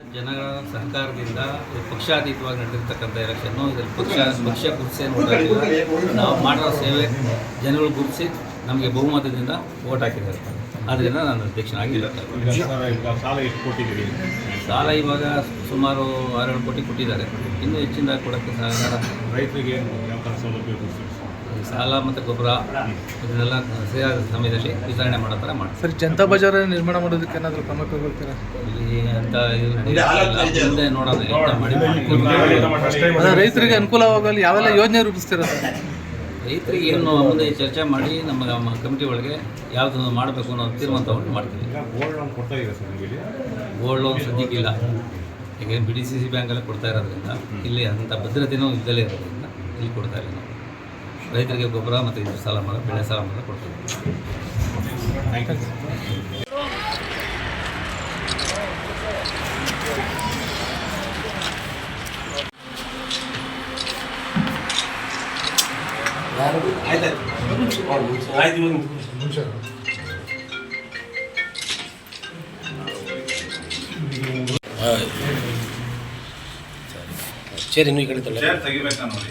ಜನಗಳ ಸಹಕಾರದಿಂದ ಪಕ್ಷಾತೀತವಾಗಿ ನಡೆದಿರ್ತಕ್ಕಂಥ ಎಲೆಕ್ಷನ್ನು ಇದರಲ್ಲಿ ಪಕ್ಷ ಪಕ್ಷ ಗುರುತಿಸಿ ನಾವು ಮಾಡಿರೋ ಸೇವೆ ಜನಗಳು ಗುರುತಿಸಿ ನಮಗೆ ಬಹುಮತದಿಂದ ಓಟ್ ಹಾಕಿದ್ದಾರೆ. ಆದ್ದರಿಂದ ನಾನು ಅಧ್ಯಕ್ಷನಾಗಿ ಇರ್ತಾರೆ ಸಾಲ ಕೊಟ್ಟಿದ್ದೀರಿ ಸಾಲ ಇವಾಗ ಸುಮಾರು ಆರೇಳು ಕೋಟಿ ಕೊಟ್ಟಿದ್ದಾರೆ. ಇನ್ನೂ ಹೆಚ್ಚಿನದಾಗಿ ಕೊಡೋಕ್ಕೆ ಸಹಕಾರ ರೈತರಿಗೆ ಸೌಲಭ್ಯ ಸಾಲ ಮತ್ತು ಗೊಬ್ಬರ ಇದನ್ನೆಲ್ಲ ಸರಿಯಾದ ಸಮಯದಲ್ಲಿ ವಿತರಣೆ ಮಾಡೋ ಥರ ಮಾಡಿ. ಸರ್ ಜನತಾ ಬಜಾರ ನಿರ್ಮಾಣ ಮಾಡೋದಕ್ಕೆ ಏನಾದರೂ ಕ್ರಮ ಕೈಗೊಳ್ತೀರಾ? ಇಲ್ಲಿ ಅಂತ ಇದು ಮುಂದೆ ಯೋಚ್ನೆ ಮಾಡಿ ಅದೇ ರೈತರಿಗೆ ಅನುಕೂಲವಾಗಲು ಯಾವೆಲ್ಲ ಯೋಜನೆ ರೂಪಿಸ್ತೀರಾ ಸರ್? ರೈತರಿಗೆ ಏನು ಮುಂದೆ ಚರ್ಚೆ ಮಾಡಿ ನಮ್ಮ ನಮ್ಮ ಕಮಿಟಿ ಒಳಗೆ ಯಾವುದು ಮಾಡಬೇಕು ಅನ್ನೋ ತೀರ್ಮಾನ ತಗೊಂಡು ಮಾಡ್ತೀವಿ ಗೋಲ್ಡ್ ಲೋನ್ ಕೊಡ್ತಾ ಇದೆ ಸರ್ ನಿಮಗೆ? ಇಲ್ಲಿ ಗೋಲ್ಡ್ ಲೋನ್ ಸದ್ಯಕ್ಕಿಲ್ಲ ಈಗ ಬಿ ಡಿ ಸಿ ಸಿ ಬ್ಯಾಂಕಲ್ಲೇ ಕೊಡ್ತಾ ಇರೋದ್ರಿಂದ ಇಲ್ಲಿ ಅಂಥ ಭದ್ರತೆನೂ ಇದ್ದಲೇ ಇರೋದ್ರಿಂದ ಇಲ್ಲಿ ಕೊಡ್ತಾ ಇಲ್ಲ ನಾವು. ರೈತರಿಗೆ ಗೊಬ್ಬರ ಮತ್ತು ಇದು ಸಾಲ ಮಾತ್ರ ಬೆಳೆ ಸಾಲ ಮಾತ್ರ ಕೊಡ್ತೀವಿ. ಆಯ್ತು ಯು ಚೇರ್ ಇನ್ನು ಈ ಕಡೆ. ತೆಗಿಬೇಕಾ ನೋಡಿ?